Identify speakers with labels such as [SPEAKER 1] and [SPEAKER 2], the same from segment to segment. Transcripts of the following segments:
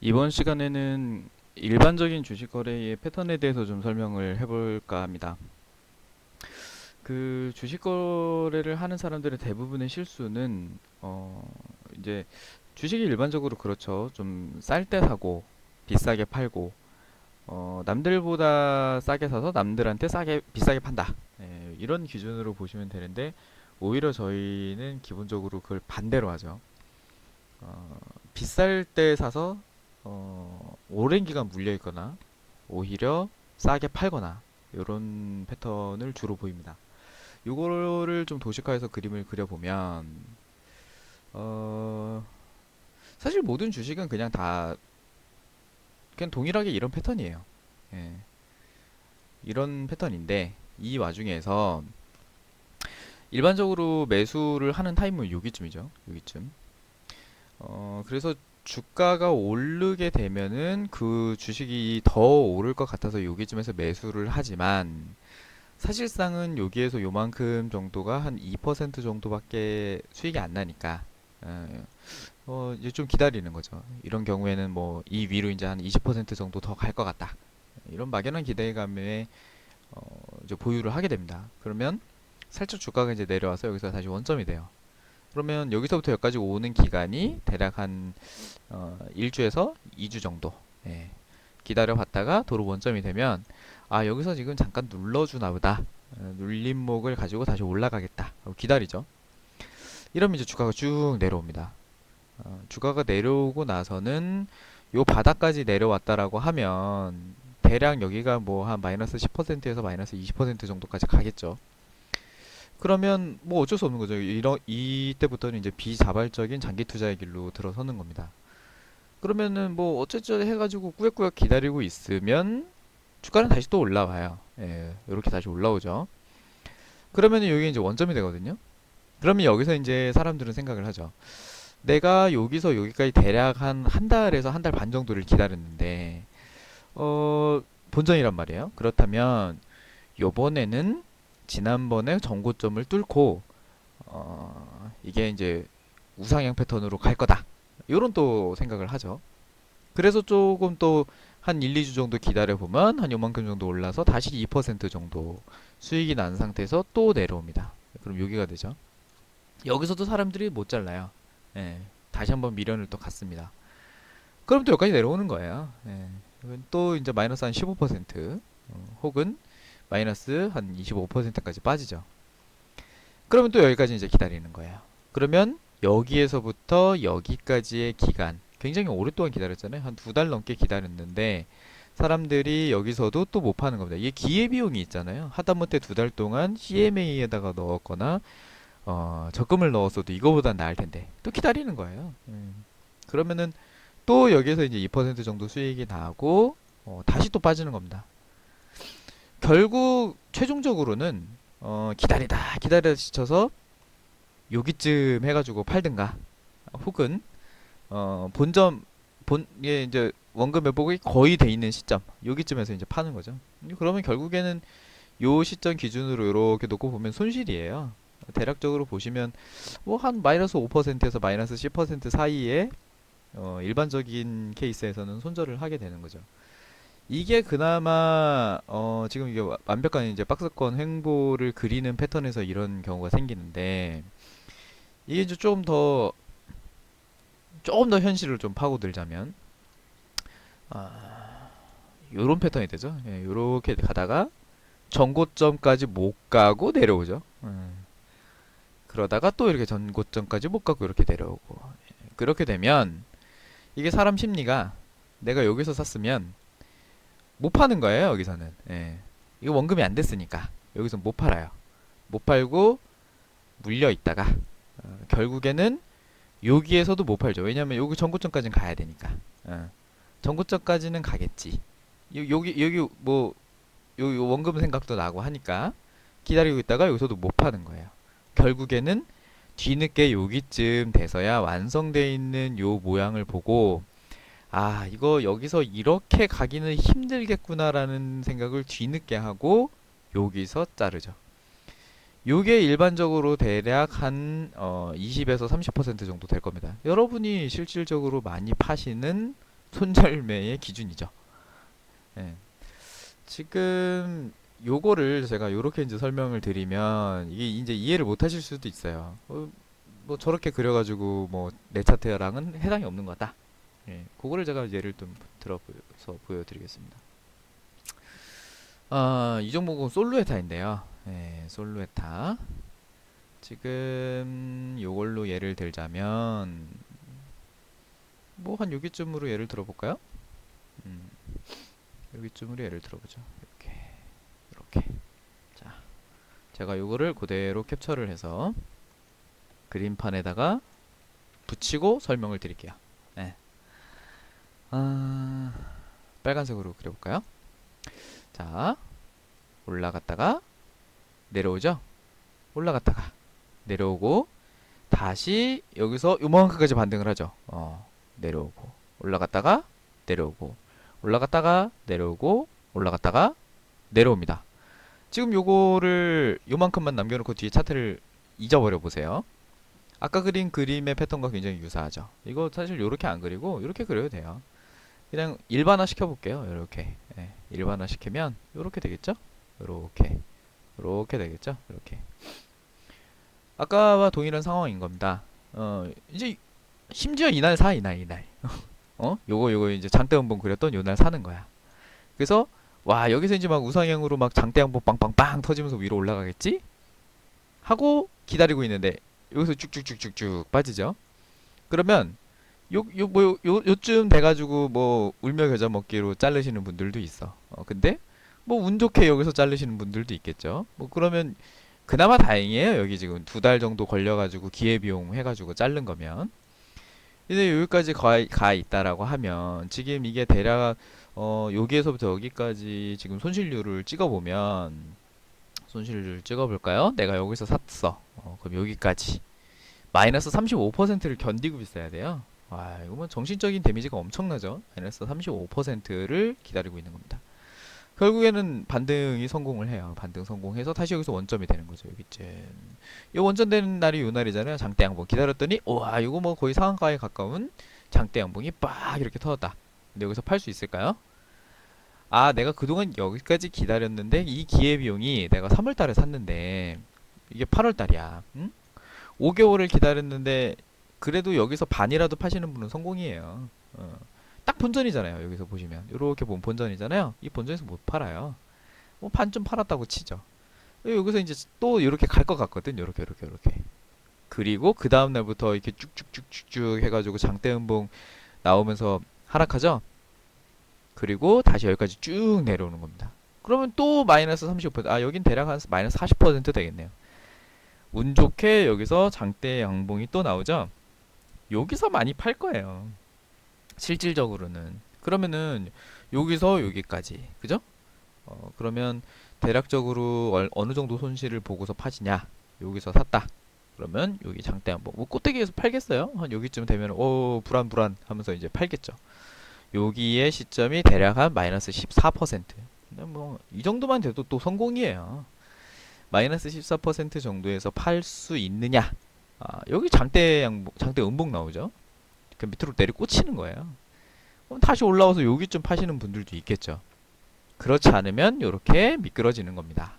[SPEAKER 1] 이번 시간에는 일반적인 주식 거래의 패턴에 대해서 좀 설명을 해볼까 합니다. 그 주식 거래를 하는 사람들의 대부분의 실수는 어 이제 주식이 일반적으로 그렇죠. 좀 쌀 때 사고 비싸게 팔고 어 남들보다 싸게 사서 남들한테 싸게 비싸게 판다. 예, 이런 기준으로 보시면 되는데 오히려 저희는 기본적으로 그걸 반대로 하죠. 어, 비쌀 때 사서 어, 오랜 기간 물려 있거나 오히려 싸게 팔거나 이런 패턴을 주로 보입니다. 요거를 좀 도식화해서 그림을 그려보면 어, 사실 모든 주식은 그냥 다 그냥 동일하게 이런 패턴이에요. 예. 이런 패턴인데 이 와중에서 일반적으로 매수를 하는 타임은 여기쯤이죠. 여기쯤. 어, 그래서 주가가 오르게 되면은 그 주식이 더 오를 것 같아서 여기쯤에서 매수를 하지만 사실상은 여기에서 요만큼 정도가 한 2% 정도밖에 수익이 안 나니까 어, 어, 이제 좀 기다리는 거죠. 이런 경우에는 뭐 이 위로 이제 한 20% 정도 더 갈 것 같다. 이런 막연한 기대감에 어, 이제 보유를 하게 됩니다. 그러면 살짝 주가가 이제 내려와서 여기서 다시 원점이 돼요. 그러면 여기서부터 여기까지 오는 기간이 대략 한 어, 1주에서 2주 정도. 예, 기다려 봤다가 도로 원점이 되면 아 여기서 지금 잠깐 눌러주나 보다. 어, 눌림목을 가지고 다시 올라가겠다. 기다리죠. 이러면 이제 주가가 쭉 내려옵니다. 어, 주가가 내려오고 나서는 요 바닥까지 내려왔다라고 하면 대략 여기가 뭐 한 마이너스 10%에서 마이너스 20% 정도까지 가겠죠 그러면 뭐 어쩔 수 없는 거죠. 이런 이때부터는 이제 비자발적인 장기 투자의 길로 들어서는 겁니다. 그러면은 뭐 어쨌든 해가지고 꾸역꾸역 기다리고 있으면 주가는 다시 또 올라와요. 예, 이렇게 다시 올라오죠. 그러면은 여기 이제 원점이 되거든요. 그러면 여기서 이제 사람들은 생각을 하죠. 내가 여기서 여기까지 대략 한 한 달에서 한 달 반 정도를 기다렸는데 어 본전이란 말이에요. 그렇다면 요번에는 지난번에 전고점을 뚫고 어, 이게 이제 우상향 패턴으로 갈 거다. 요런 또 생각을 하죠. 그래서 조금 또 한 1, 2주 정도 기다려 보면 한 요만큼 정도 올라서 다시 2% 정도 수익이 난 상태에서 또 내려옵니다. 그럼 여기가 되죠. 여기서도 사람들이 못 잘라요. 예, 다시 한번 미련을 또 갖습니다. 그럼 또 여기까지 내려오는 거예요. 예, 또 이제 마이너스 한 15% 어, 혹은 마이너스 한 25%까지 빠지죠. 그러면 또 여기까지 이제 기다리는 거예요. 그러면 여기에서부터 여기까지의 기간 굉장히 오랫동안 기다렸잖아요. 한 두 달 넘게 기다렸는데 사람들이 여기서도 또 못 파는 겁니다. 이게 기회비용이 있잖아요. 하다못해 두 달 동안 CMA에다가 넣었거나 어, 적금을 넣었어도 이거보단 나을 텐데 또 기다리는 거예요. 음. 그러면은 또 여기서 이제 2% 정도 수익이 나고 어, 다시 또 빠지는 겁니다. 결국 최종적으로는 어, 기다리다 기다리다 지쳐서 여기쯤 해가지고 팔든가 혹은 어, 본점 본예 이제 원금 회복이 거의 돼 있는 시점 여기쯤에서 이제 파는 거죠. 그러면 결국에는 요 시점 기준으로 이렇게 놓고 보면 손실이에요. 대략적으로 보시면 뭐 한 마이너스 5%에서 마이너스 10% 사이에 어, 일반적인 케이스에서는 손절을 하게 되는 거죠. 이게 그나마 어 지금 이게 와- 완벽한 이제 박스권 횡보를 그리는 패턴에서 이런 경우가 생기는데 이게 이제 조금 더 조금 더 현실을 좀 파고들자면 아 요런 패턴이 되죠. 예, 요렇게 가다가 전고점까지 못 가고 내려오죠. 음. 그러다가 또 이렇게 전고점까지 못 가고 이렇게 내려오고 예, 그렇게 되면 이게 사람 심리가 내가 여기서 샀으면 못 파는 거예요, 여기서는. 예. 이거 원금이 안 됐으니까. 여기서 못 팔아요. 못 팔고 물려 있다가 어, 결국에는 여기에서도 못 팔죠. 왜냐면 여기 전고점까지는 가야 되니까. 어. 전고점까지는 가겠지. 요, 여기 여기 뭐 요, 요 원금 생각도 나고 하니까 기다리고 있다가 여기서도 못 파는 거예요. 결국에는 뒤늦게 여기쯤 돼서야 완성돼 있는 요 모양을 보고 아, 이거 여기서 이렇게 가기는 힘들겠구나라는 생각을 뒤늦게 하고 여기서 자르죠. 요게 일반적으로 대략 한 어, 20에서 30% 정도 될 겁니다. 여러분이 실질적으로 많이 파시는 손절매의 기준이죠. 예. 지금 요거를 제가 요렇게 이제 설명을 드리면 이게 이제 이해를 못 하실 수도 있어요. 어, 뭐 저렇게 그려가지고 뭐 내 차트랑은 해당이 없는 거다. 예, 그거를 제가 예를 좀 들어서 보여드리겠습니다. 아, 이 종목은 솔루에타인데요. 예, 솔루에타. 지금 요걸로 예를 들자면 뭐 한 여기쯤으로 예를 들어볼까요? 음, 여기쯤으로 예를 들어보죠. 이렇게, 이렇게. 자, 제가 요거를 그대로 캡처를 해서 그림판에다가 붙이고 설명을 드릴게요. 예. 아, 빨간색으로 그려볼까요? 자, 올라갔다가 내려오죠? 올라갔다가 내려오고 다시 여기서 요만큼까지 반등을 하죠. 어, 내려오고 올라갔다가 내려오고 올라갔다가 내려오고 올라갔다가 내려옵니다. 지금 요거를 요만큼만 남겨놓고 뒤에 차트를 잊어버려 보세요. 아까 그린 그림의 패턴과 굉장히 유사하죠. 이거 사실 요렇게 안 그리고 요렇게 그려도 돼요. 그냥 일반화 시켜볼게요. 요렇게 예, 일반화 시키면 요렇게 되겠죠? 요렇게 요렇게 되겠죠? 이렇게 아까와 동일한 상황인 겁니다. 어 이제 심지어 이날 사 이날 이날 어 요거 요거 이제 장대 한번 그렸던 요날 사는 거야. 그래서 와 여기서 이제 막 우상향으로 막 장대 한번 빵빵빵 터지면서 위로 올라가겠지? 하고 기다리고 있는데 여기서 쭉쭉쭉쭉쭉 빠지죠. 그러면 요 요 뭐 요 요 쯤 돼가지고 뭐 울며 겨자 먹기로 자르시는 분들도 있어. 어 근데 뭐 운 좋게 여기서 자르시는 분들도 있겠죠. 뭐 그러면 그나마 다행이에요. 여기 지금 두 달 정도 걸려가지고 기회비용 해가지고 자른 거면. 이제 여기까지 가, 가 있다라고 하면 지금 이게 대략 어 여기에서부터 여기까지 지금 손실률을 찍어보면 손실률을 찍어볼까요? 내가 여기서 샀어. 어, 그럼 여기까지 마이너스 35%를 견디고 있어야 돼요. 와, 이거 뭐 정신적인 데미지가 엄청나죠? 마이너스 35%를 기다리고 있는 겁니다. 결국에는 반등이 성공을 해요. 반등 성공해서 다시 여기서 원점이 되는 거죠. 여기쯤. 이 원점 되는 날이 요 날이잖아요. 장대 양봉 기다렸더니 와, 이거 뭐 거의 상한가에 가까운 장대 양봉이 빡 이렇게 터졌다. 근데 여기서 팔 수 있을까요? 아, 내가 그동안 여기까지 기다렸는데 이 기회비용이 내가 3월 달에 샀는데 이게 8월 달이야. 응? 5개월을 기다렸는데 그래도 여기서 반이라도 파시는 분은 성공이에요. 어. 딱 본전이잖아요. 여기서 보시면 이렇게 보면 본전이잖아요. 이 본전에서 못 팔아요. 뭐 반쯤 팔았다고 치죠. 여기서 이제 또 이렇게 갈 것 같거든. 이렇게 이렇게 이렇게. 그리고 그 다음 날부터 이렇게 쭉쭉쭉쭉쭉 해가지고 장대음봉 나오면서 하락하죠. 그리고 다시 여기까지 쭉 내려오는 겁니다. 그러면 또 마이너스 35%. 아 여긴 대략 한 마이너스 40% 되겠네요. 운 좋게 여기서 장대 양봉이 또 나오죠. 여기서 많이 팔 거예요. 실질적으로는. 그러면은 여기서 여기까지. 그죠? 어, 그러면 대략적으로 얼, 어느 정도 손실을 보고서 파지냐? 여기서 샀다. 그러면 여기 장대 한번 뭐 꼭대기에서 팔겠어요? 한 여기쯤 되면 오 불안 불안 하면서 이제 팔겠죠. 여기의 시점이 대략 한 마이너스 14%. 근데 뭐 이 정도만 돼도 또 성공이에요. 마이너스 14% 정도에서 팔 수 있느냐? 아, 여기 장대 양봉, 장대 음봉 나오죠. 그 밑으로 내리 꽂히는 거예요. 그럼 다시 올라와서 여기쯤 파시는 분들도 있겠죠. 그렇지 않으면 이렇게 미끄러지는 겁니다.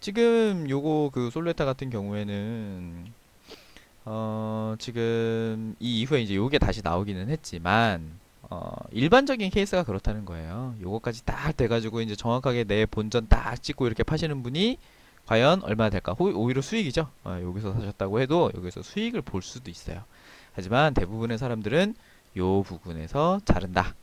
[SPEAKER 1] 지금 요거 그 솔레타 같은 경우에는 어 지금 이 이후에 이제 요게 다시 나오기는 했지만 어 일반적인 케이스가 그렇다는 거예요. 요거까지 딱 돼가지고 이제 정확하게 내 본전 딱 찍고 이렇게 파시는 분이 과연 얼마나 될까? 호, 오히려 수익이죠. 어, 여기서 사셨다고 해도 여기서 수익을 볼 수도 있어요. 하지만 대부분의 사람들은 요 부분에서 자른다.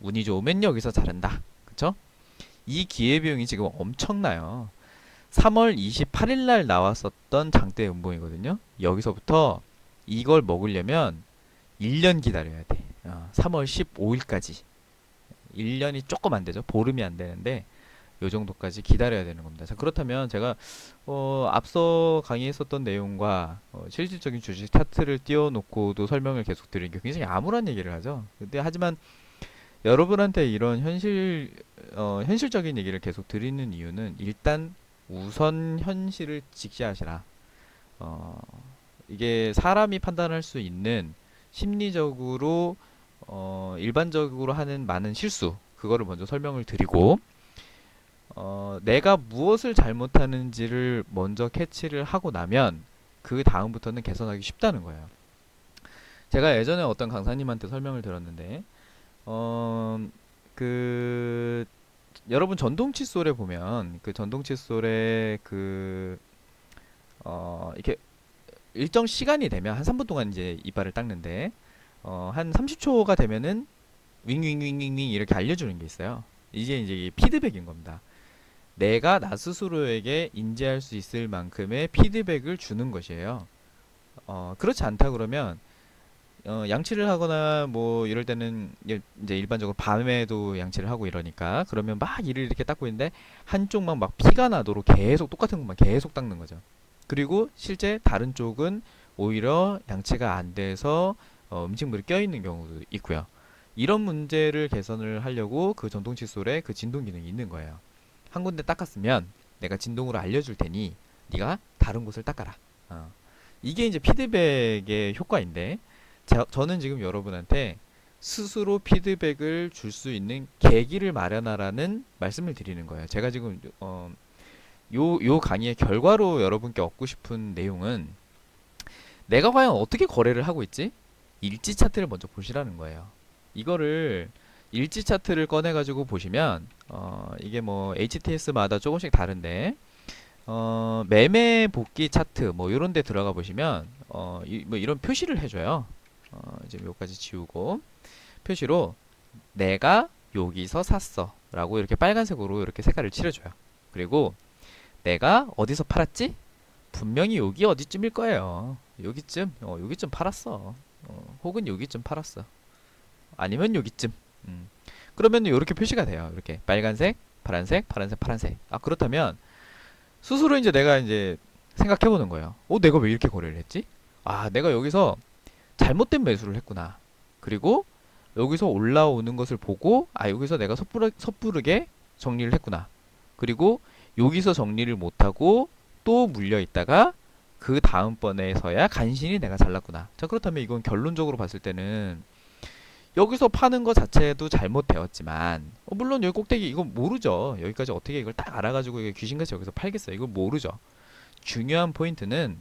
[SPEAKER 1] 운이 좋으면 여기서 자른다. 그쵸? 이 기회비용이 지금 엄청나요. 3월 28일 날 나왔었던 장대 음봉이거든요. 여기서부터 이걸 먹으려면 1년 기다려야 돼. 어, 3월 15일까지. 1년이 조금 안 되죠. 보름이 안 되는데 요 정도까지 기다려야 되는 겁니다. 자, 그렇다면 제가 어, 앞서 강의했었던 내용과 어, 실질적인 주식 차트를 띄워놓고도 설명을 계속 드리는 게 굉장히 암울한 얘기를 하죠. 근데 하지만 여러분한테 이런 현실 어, 현실적인 얘기를 계속 드리는 이유는 일단 우선 현실을 직시하시라. 어, 이게 사람이 판단할 수 있는 심리적으로 어, 어, 일반적으로 하는 많은 실수 그거를 먼저 설명을 드리고 어, 내가 무엇을 잘못하는지를 먼저 캐치를 하고 나면 그 다음부터는 개선하기 쉽다는 거예요. 제가 예전에 어떤 강사님한테 설명을 들었는데 어, 그 여러분 전동 칫솔에 보면 그 전동 칫솔에 그 어, 이렇게 일정 시간이 되면 한 3분 동안 이제 이빨을 닦는데 어, 한 30초가 되면은 윙윙윙윙윙 이렇게 알려주는 게 있어요. 이게 이제 피드백인 겁니다. 내가 나 스스로에게 인지할 수 있을 만큼의 피드백을 주는 것이에요. 어, 그렇지 않다 그러면 어, 양치를 하거나 뭐 이럴 때는 이- 이제 일반적으로 밤에도 양치를 하고 이러니까 그러면 막 이를 이렇게 닦고 있는데 한쪽만 막 피가 나도록 계속 똑같은 것만 계속 닦는 거죠. 그리고 실제 다른 쪽은 오히려 양치가 안 돼서 어, 음식물이 껴있는 경우도 있고요. 이런 문제를 개선을 하려고 그 전동 칫솔에 그 진동 기능이 있는 거예요. 한 군데 닦았으면 내가 진동으로 알려줄 테니 네가 다른 곳을 닦아라. 어. 이게 이제 피드백의 효과인데 자, 저는 지금 여러분한테 스스로 피드백을 줄 수 있는 계기를 마련하라는 말씀을 드리는 거예요. 제가 지금 어, 요, 요 강의의 결과로 여러분께 얻고 싶은 내용은 내가 과연 어떻게 거래를 하고 있지? 일지 차트를 먼저 보시라는 거예요. 이거를 일지 차트를 꺼내 가지고 보시면 어, 이게 뭐 HTS마다 조금씩 다른데 어, 매매 복귀 차트 뭐 이런 데 들어가 보시면 어, 이, 뭐 이런 표시를 해줘요. 어, 이제 요까지 지우고 표시로 내가 여기서 샀어 라고 이렇게 빨간색으로 이렇게 색깔을 칠해줘요. 그리고 내가 어디서 팔았지? 분명히 여기 어디쯤일 거예요. 여기쯤, 어, 여기쯤 팔았어. 어, 혹은 여기쯤 팔았어. 아니면 여기쯤. 음. 그러면 이렇게 표시가 돼요. 이렇게 빨간색, 파란색, 파란색, 파란색. 아 그렇다면 스스로 이제 내가 이제 생각해 보는 거예요. 어, 내가 왜 이렇게 거래를 했지? 아, 내가 여기서 잘못된 매수를 했구나. 그리고 여기서 올라오는 것을 보고 아, 여기서 내가 섣부르, 섣부르게 정리를 했구나. 그리고 여기서 정리를 못하고 또 물려 있다가 그 다음번에서야 간신히 내가 잘랐구나. 자, 그렇다면 이건 결론적으로 봤을 때는 여기서 파는 것 자체도 잘못되었지만 어, 물론 여기 꼭대기 이거 모르죠. 여기까지 어떻게 이걸 딱 알아가지고 이게 귀신같이 여기서 팔겠어요. 이거 모르죠. 중요한 포인트는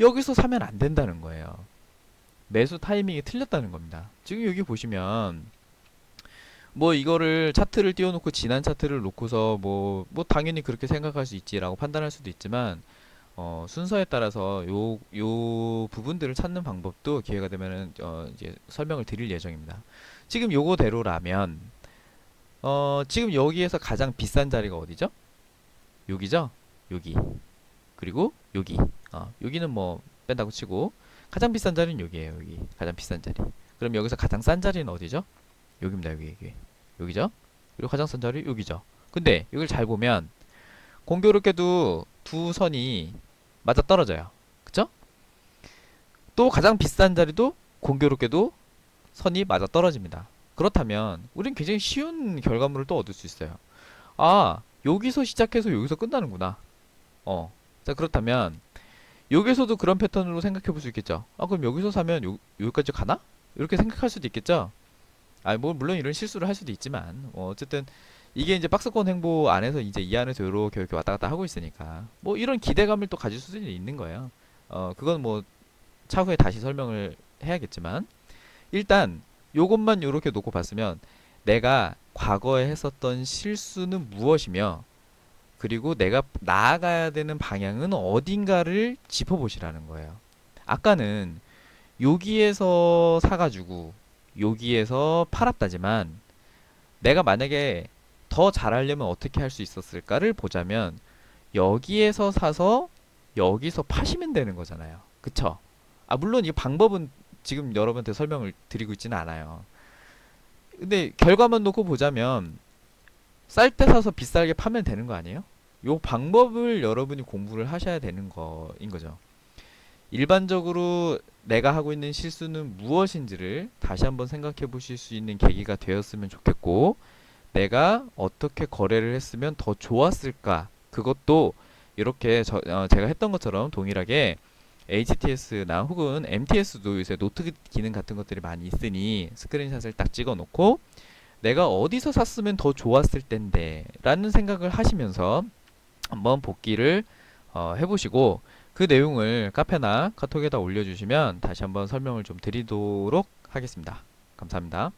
[SPEAKER 1] 여기서 사면 안 된다는 거예요. 매수 타이밍이 틀렸다는 겁니다. 지금 여기 보시면 뭐 이거를 차트를 띄워놓고 지난 차트를 놓고서 뭐 뭐 당연히 그렇게 생각할 수 있지라고 판단할 수도 있지만 어, 순서에 따라서 요, 요 부분들을 찾는 방법도 기회가 되면은 어, 이제 설명을 드릴 예정입니다. 지금 요거대로라면 어, 지금 여기에서 가장 비싼 자리가 어디죠? 여기죠? 여기. 그리고 여기. 어, 여기는 뭐 뺀다고 치고 가장 비싼 자리는 여기에요. 여기. 가장 비싼 자리. 그럼 여기서 가장 싼 자리는 어디죠? 여기입니다. 여기. 여기. 여기죠? 그리고 가장 싼 자리 여기죠. 근데 이걸 잘 보면 공교롭게도 두 선이 맞아 떨어져요. 그쵸? 또 가장 비싼 자리도 공교롭게도 선이 맞아 떨어집니다. 그렇다면 우린 굉장히 쉬운 결과물을 또 얻을 수 있어요. 아, 여기서 시작해서 여기서 끝나는구나. 어. 자, 그렇다면 여기서도 그런 패턴으로 생각해 볼 수 있겠죠. 아, 그럼 여기서 사면 요, 여기까지 가나? 이렇게 생각할 수도 있겠죠. 아, 뭐 물론 이런 실수를 할 수도 있지만 어, 어쨌든 이게 이제 박스권 행보 안에서 이제 이 안에서 이렇게 이렇게 왔다 갔다 하고 있으니까 뭐 이런 기대감을 또 가질 수는 있는 거예요. 어, 그건 뭐 차후에 다시 설명을 해야겠지만 일단 요것만 요렇게 놓고 봤으면 내가 과거에 했었던 실수는 무엇이며 그리고 내가 나아가야 되는 방향은 어딘가를 짚어보시라는 거예요. 아까는 여기에서 사가지고 여기에서 팔았다지만 내가 만약에 더 잘하려면 어떻게 할 수 있었을까를 보자면 여기에서 사서 여기서 파시면 되는 거잖아요. 그쵸? 아, 물론 이 방법은 지금 여러분한테 설명을 드리고 있지는 않아요. 근데 결과만 놓고 보자면 쌀 때 사서 비싸게 파면 되는 거 아니에요? 요 방법을 여러분이 공부를 하셔야 되는 거인 거죠. 일반적으로 내가 하고 있는 실수는 무엇인지를 다시 한번 생각해 보실 수 있는 계기가 되었으면 좋겠고, 내가 어떻게 거래를 했으면 더 좋았을까? 그것도 이렇게 저, 어, 제가 했던 것처럼 동일하게 HTS나 혹은 MTS도 요새 노트 기능 같은 것들이 많이 있으니 스크린샷을 딱 찍어 놓고 내가 어디서 샀으면 더 좋았을 텐데 라는 생각을 하시면서 한번 복기를 어, 해보시고 그 내용을 카페나 카톡에다 올려주시면 다시 한번 설명을 좀 드리도록 하겠습니다. 감사합니다.